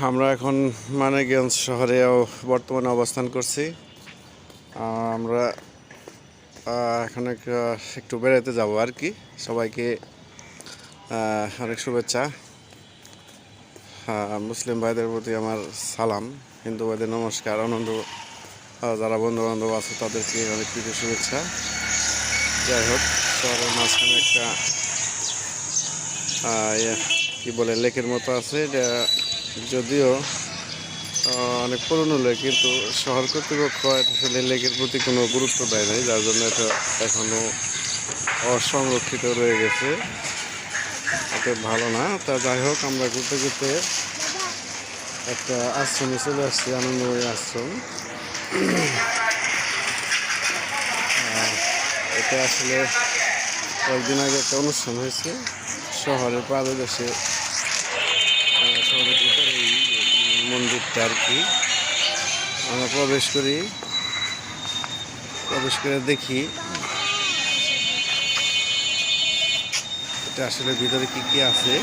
আমরা এখন মানিকগঞ্জ শহরে বর্তমানে অবস্থান করছি। আমরা এখন এক- একটু বেড়াতে যাব আর কি। সবাইকে অনেক শুভেচ্ছা। মুসলিম ভাইদের প্রতি আমার সালাম। হিন্দু ভাইদের নমস্কার। আনন্দ যারা বন্ধু বান্ধব আছে তাদেরকে অনেক কিছু শুভেচ্ছা। যাই হোক শহরের মাঝখানে একটা ইয়ে, কি বলে লেকের মতো আছে। এটা যদিও অনেক পুরনো লেক, কিন্তু শহর কর্তৃপক্ষ এটা আসলে লেকের প্রতি কোনো গুরুত্ব দেয় নাই, যার জন্য এটা এখনও অসংরক্ষিত রয়ে গেছে। এতে ভালো না, তা যাই হোক, আমরা ঘুরতে ঘুরতে একটা আশ্রমে চলে আসছি, আনন্দময় আশ্রম। এটা আসলে কয়েকদিন আগে একটা অনুষ্ঠান হয়েছে, শহরের পাদদেশে। মন্দিরটা আর কি। আমরা প্রবেশ করি। প্রবেশ করে দেখি। এটা আসলে ভিতরে কি কি আছে?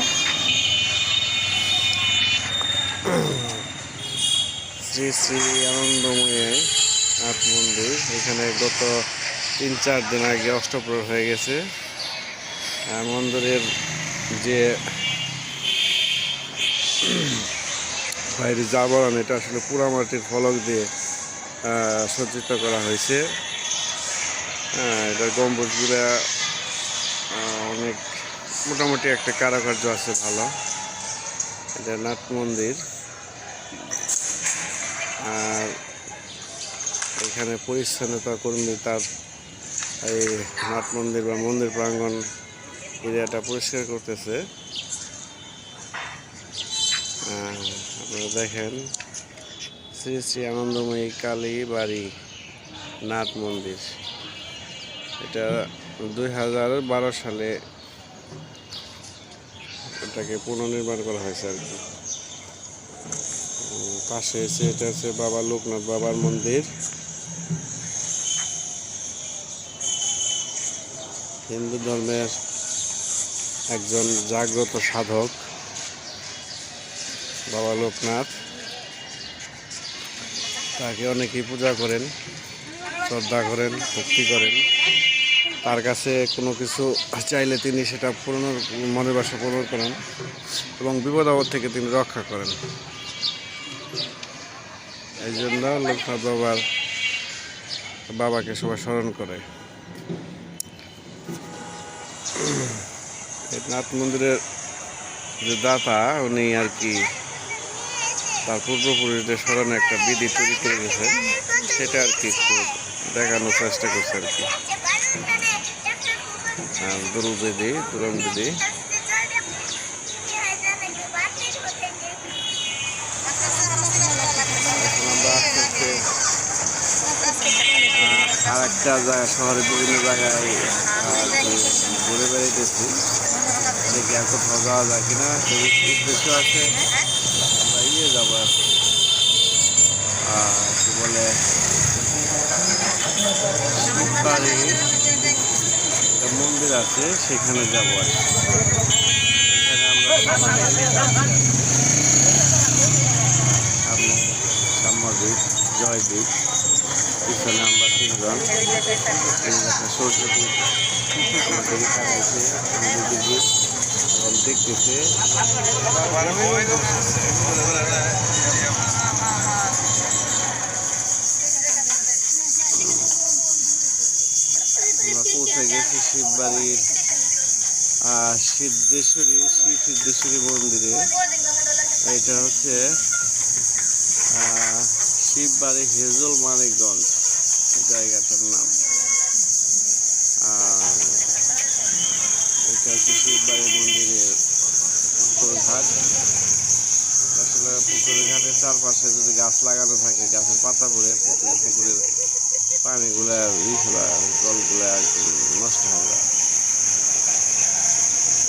শ্রী শ্রী আনন্দময়ী নাথ মন্দির এখানে গত তিন চার দিন আগে অষ্টপ্রহর হয়ে গেছে। মন্দিরের যে বাইরে জাবরণ এটা আসলে পোড়ামাটির ফলক দিয়ে সজ্জিত করা হয়েছে। হ্যাঁ, এটার গম্বুজগুলো অনেক মোটামুটি একটা কারুকার্য আছে ভালো। এটা নাট মন্দির। আর এখানে পরিচ্ছন্নতা কর্মী তার এই নাট মন্দির বা মন্দির প্রাঙ্গণ এরিয়াটা পরিষ্কার করতেছে। আপনারা দেখেন, শ্রী শ্রী আনন্দময়ী কালী বাড়ি নাট মন্দির। এটা দুই হাজার বারো সালে এটাকে পুনর্নির্মাণ করা হয়েছে আর কি। পাশে এসে এটা হচ্ছে বাবা লোকনাথ বাবার মন্দির। হিন্দু ধর্মের একজন জাগ্রত সাধক। বাবা লোকনাথ। তাকে অনেকেই পূজা করেন, শ্রদ্ধা করেন, ভক্তি করেন। তার কাছে কোনো কিছু চাইলে তিনি সেটা পূরণ মনের বাসা পূরণ করেন এবং বিপদ আপদ থেকে তিনি রক্ষা করেন। এই জন্য লোকনাথ বাবার বাবাকে সবাই স্মরণ করে। নাথ মন্দিরের যে দাতা, উনি আর কি তার পূর্বপুরুষদের স্মরণে একটা বিধি তৈরি করে গেছে, সেটা আর কি একটু দেখানোর চেষ্টা করছে আর কি। আর দুরু বিধি তুরন বিধি। আর একটা জায়গা শহরের বিভিন্ন জায়গায় ঘুরে বেড়াইতেছি। দেখি আর কোথাও যায় কিনা। আছে। যাব কি। বলে মন্দির আছে, সেখানে যাব আর সাম্যদ্বীপ জয়দ্বীপ পিছনে আমরা তিনজন। সূর্যদ্বীপ আমাদের এখানে দেখতেছে। আহ, সিদ্ধেশ্বরী শ্রী সিদ্ধেশ্বরী মন্দিরে। এটা হচ্ছে আহ, শিববাড়ি হেজল মানিকগঞ্জ জায়গাটার নাম। আর এটা হচ্ছে শিব শিববাড়ি মন্দিরের পুকুর ঘাট। আসলে পুকুরের ঘাটের চারপাশে যদি গাছ লাগানো থাকে গাছের পাতা পড়ে পুকুরের পুকুরের পানিগুলা ইগুলা জলগুলা একদম নষ্ট হয়ে যায়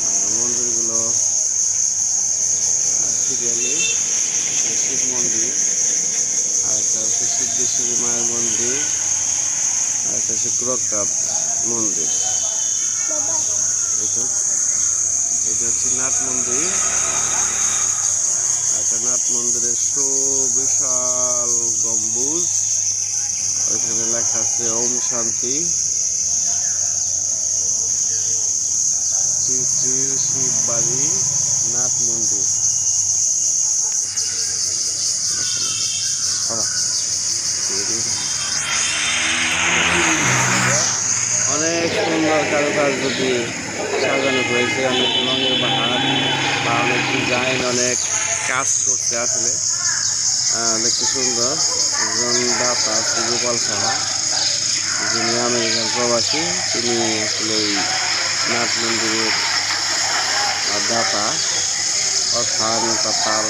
আর মন্দিরগুলো সিরিয়ালি শিব মন্দির আর একটা হচ্ছে সিদ্ধেশ্বরী মায়ের মন্দির একটা হচ্ছে ক্রকাপ মন্দির। এটা এটা হচ্ছে নাট মন্দির। এটা নাট মন্দিরের সুবিশাল গম্বুজ। ওইখানে লেখা আছে, ওম শান্তি শ্রী শ্রী শিব বাড়ি নাথ মন্দির বাবা, অনেক কারুকার্য দিয়ে সাজানো হয়েছে, অনেক রঙের বাহার, বা অনেক ডিজাইন অনেক কাজ করছে আসলে। দেখতে সুন্দর। একজন দাতা আছে গোপাল সাহা, যিনি আমেরিকান প্রবাসী, তিনি আসলে এই নাথ মন্দিরের দাতা, অর্থাৎ তার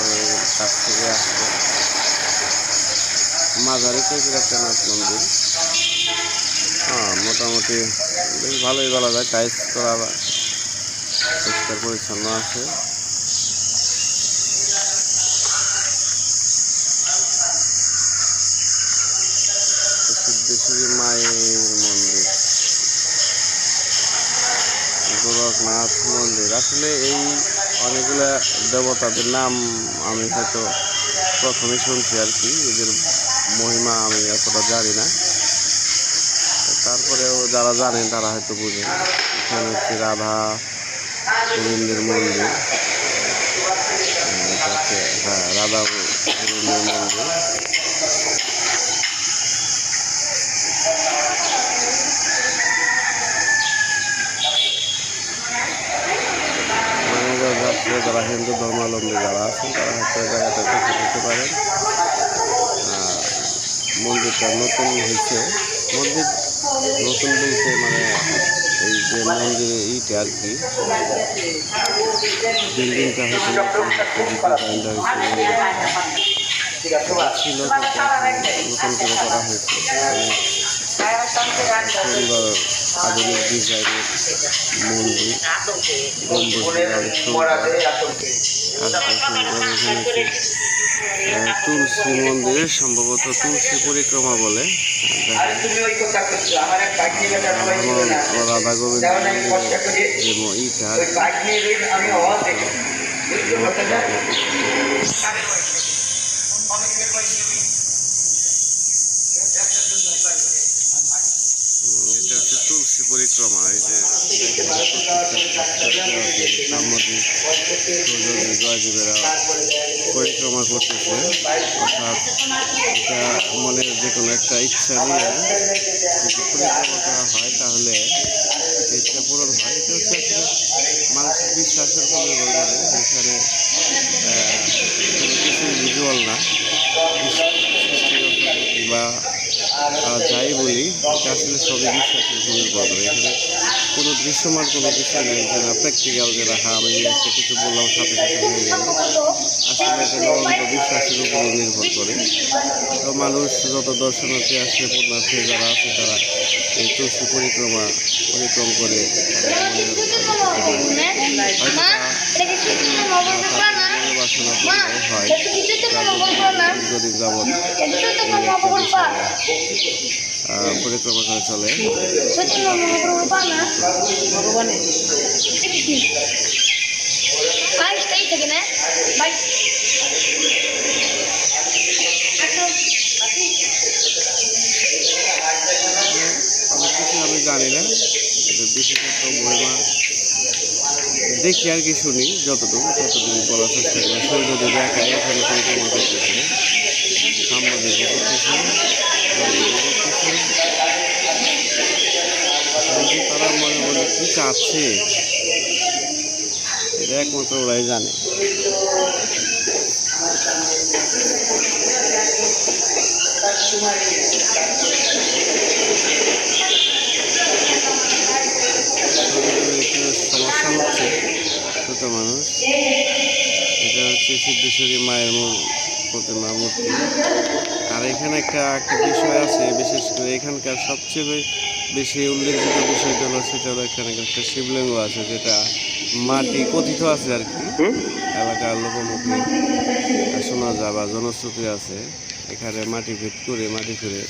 কাছ থেকে আসছে। মাঝারি টাইপের একটা নাথ মন্দির। হ্যাঁ মোটামুটি বেশ ভালোই বলা যায় টাইস করা পরিষ্কার পরিচ্ছন্ন আছে। সিদ্ধেশ্বরী মায়ের মন্দির। গোরখনাথ মন্দির। আসলে এই অনেকগুলা দেবতাদের নাম আমি হয়তো প্রথমে শুনছি আর কি, এদের মহিমা আমি এতটা জানি না। যারা জানেন তারা হয়তো বুঝেন এখানে হচ্ছে রাধা গোবিন্দের মন্দির। হ্যাঁ রাধা গোবিন্দের মন্দির। মানে যারা হিন্দু ধর্মাবলম্বী যারা আছেন, তারা হয়তো জায়গাটা দেখে দিতে পারেন। মন্দিরটা নতুন হয়েছে। মন্দির নতুন বলতে মানে এই যে মন্দিরে ইটা আর কি। বিল্ডিংটা হয়েছে ছিল নতুন করে করা হয়েছে। সুন্দর আধুনিক ডিজাইনের মন্দির, গম্বুজ অনেক সুন্দর তুলসী মন্দির সম্ভবত তুলসী পরিক্রমা বলে। রাধা গোবিন্দ এটা হচ্ছে তুলসী পরিক্রমা এই যে পরিক্রমা করতেছে। অর্থাৎ এটা মনের যে কোনো একটা ইচ্ছা নিয়ে যদি পরিক্রমা করা হয়, তাহলে ইচ্ছা পূরণ হয়। এটা হচ্ছে আসলে মানসিক বিশ্বাসের বলতে পারে যেখানে কিছু ভিজুয়াল না। বা আসলে সবই বিশ্বাসের উপর নির্ভর করে এখানে কোনো দৃশ্যমান কোনো বিষয় নেই যে না প্র্যাকটিক্যাল যে রাখা আমি একটা কিছু বললাম সাথে সাথে হয়ে গেল। আসলে এটা নরন্ত বিশ্বাসের উপর নির্ভর করে। তো মানুষ যত দর্শনার্থী আসে পুণ্যার্থী যারা আছে তারা এই তুলসী পরিক্রমা পরিক্রম করে বাসনা হয়। দীর্ঘদিন যাবৎ পরিক্রমা করে চলে। অনেক কিছু আমি জানি না বিশেষত মহিমা দেখি আর কি শুনি, যতটুকু ততটুকু বলার চেষ্টা করি। সূর্যদেব একাই এখানে পরিক্রমা করতেছে। সাম্বাদিক করতেছে। একমাত্র ওরাই জানে সমস্যা হচ্ছে ছোট মানুষ এটা হচ্ছে সিদ্ধেশ্বরী মায়ের প্রতিমা মূর্তি। আর এখানে একটা একটা বিষয় আছে বিশেষ করে এখানকার সবচেয়ে বেশি উল্লেখযোগ্য বিষয়টা হলো সেটা হলো এখানে একটা শিবলিঙ্গ আছে যেটা মাটি কথিত আছে আর কি। এলাকার লোকমুখে শোনা যায় বা জনশ্রুতি আছে এখানে মাটি ভেদ করে মাটি করে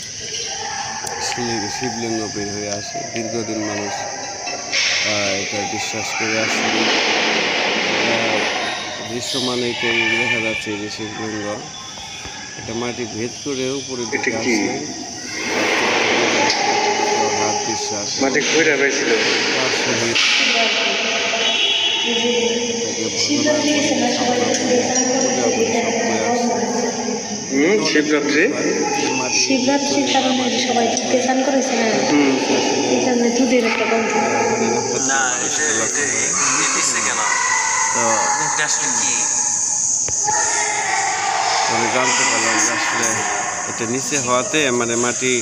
শিব- শিবলিঙ্গ বের হয়ে আসে। দীর্ঘদিন মানুষ এটা বিশ্বাস করে আসছে আহ, দৃশ্যমান এইটাই দেখা যাচ্ছে এই যে শিবলিঙ্গ এটা মাটি ভেদ করে উপরে দিকে কি? আসছে হাত বিশ্বাস। মাটি। হুম শিবরাত্রি? শিবরাত্রির কারণে সবাই দুধকে স্নান করেছে না? হুম এই জন্য দুধের একটা গন্ধ। না এটা এটা কেন? তো আসলে কি? আমি জানতে পারলাম যে আসলে এটা নিচে হওয়াতে মানে মাটি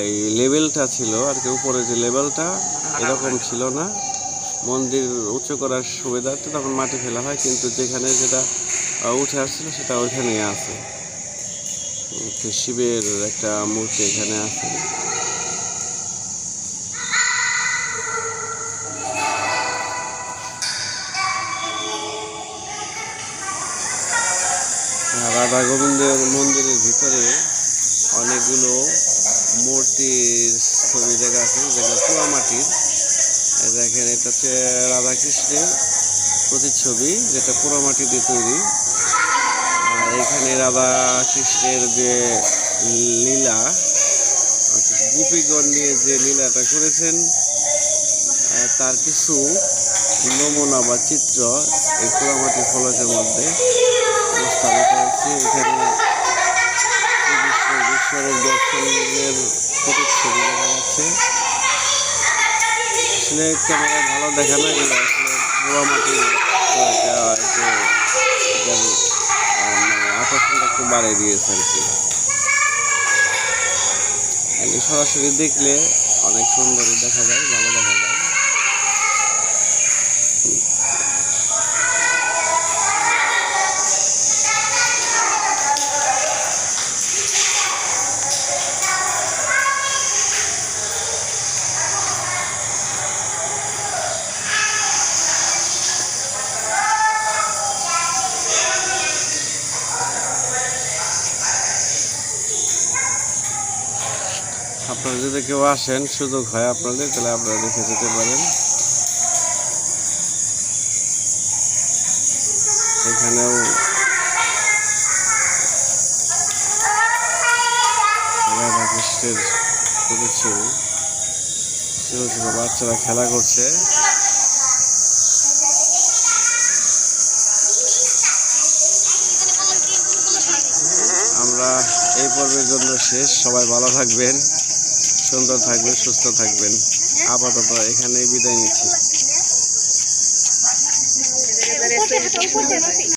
এই লেভেলটা ছিল আর কি, উপরে যে লেভেলটা এরকম ছিল না। মন্দির উঁচু করার সুবিধার্থে তখন মাটি ফেলা হয়, কিন্তু যেখানে যেটা উঠে আসছিল সেটা ওইখানেই আছে। শিবের একটা মূর্তি এখানে আছে। রাধা গোবিন্দের মন্দিরের ভিতরে অনেকগুলো মূর্তির ছবি দেখা আছে যেগুলো পোড়া মাটির। এই দেখেন, এটা হচ্ছে রাধা কৃষ্ণের প্রতিচ্ছবি, যেটা পোড়া মাটি দিয়ে তৈরি। আর এখানে রাধা কৃষ্ণের যে লীলা গোপীগণ নিয়ে যে লীলাটা করেছেন তার কিছু নমুনা বা চিত্র এই পোড়ামাটির ফলকের মধ্যে উপস্থাপিত হয়েছে। এখানে বিশ্বরের দর্শনের প্রতিচ্ছবি দেখা যাচ্ছে। আসলে ক্যামেরায় ভালো দেখা না গেলে আসলে আহ, মানে আকর্ষণটা একটু বাড়িয়ে দিয়েছে আর কি। সরাসরি দেখলে অনেক সুন্দরই দেখা যায় ভালো দেখা যায়। আপনারা যদি কেউ আসেন, সুযোগ হয় আপনাদের, তাহলে আপনারা দেখে যেতে পারেন। এখানেও রাধা কৃষ্ণের ছোট ছোট বাচ্চারা খেলা করছে। আমরা এই পর্বের জন্য শেষ। সবাই ভালো থাকবেন। সুন্দর থাকবেন সুস্থ থাকবেন। আপাতত এখানেই বিদায় নিচ্ছি।